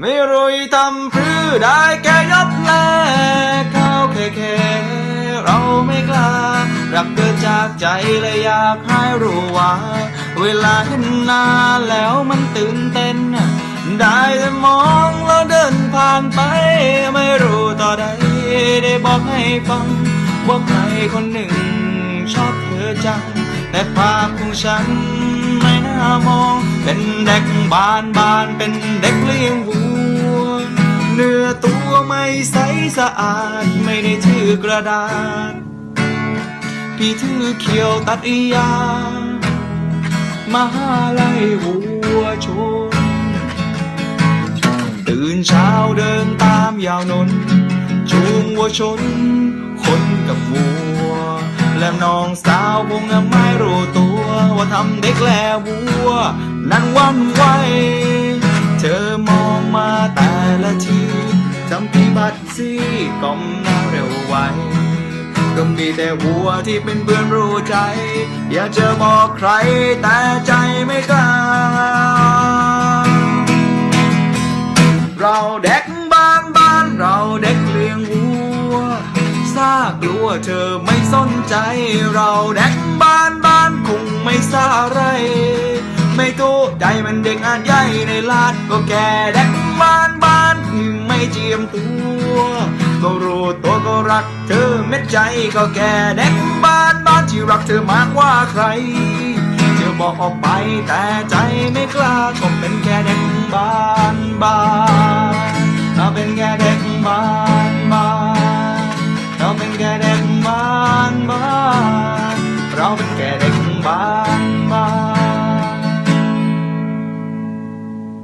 ไม่รู้ทำเพื่อได้แค่ยบแลเข้าแค่แค่เราไม่กล้า รักเกิดจากใจและอยากให้รู้ว่า เวลาเห็นหน้าแล้วมันตื่นเต้น ได้แต่มองแล้วเดินผ่านไป ไม่รู้ต่อใดได้บอกให้ฟัง ว่าใครคนหนึ่งชอบเธอจัง แต่ภาพของฉันไม่น่ามอง ด็กบ้านบ้านเป็นเด็กเลี้ยงวัว เนื้อตัวไม่ใสสะอาดไม่ได้ถือกระดาษ พี่ถือเขียวตัดอยามาไล่วัวชน ตื่นเช้าเดินตามยาวนน จูงวัวชน คนกับวัว และน้องสาวคงไม่รู้ตัว ว่าทำเด็กและวัว นั้นวันไหวเธอมองมาแต่ละทีทำพี่บัดซี่ก้มหน้าเร็วไวก็มีแต่วัวที่เป็นเพื่อนรู้ใจ อยากจะบอกใครแต่ใจไม่กล้า เราเด็กบ้านบ้านเราเด็กเลี้ยงวัวซากลัวเธอไม่สนใจ เราเด็กบ้านบ้านคงไม่ซาอะไร ไม่ตู้ใจมันเด็กอาจใหญ่ในลาดก็แก่แดกบ้านบ้านที่ไม่เจียมตัวก็รู้ตัวก็รักเธอเม็ดใจก็แก่แดกบ้านบ้านที่รักเธอมากกว่าใครเธอบอกออกไปแต่ใจไม่กล้าก็เป็นแค่เด็กบ้านบ้านถ้าเป็นแค่เด็กบ้าน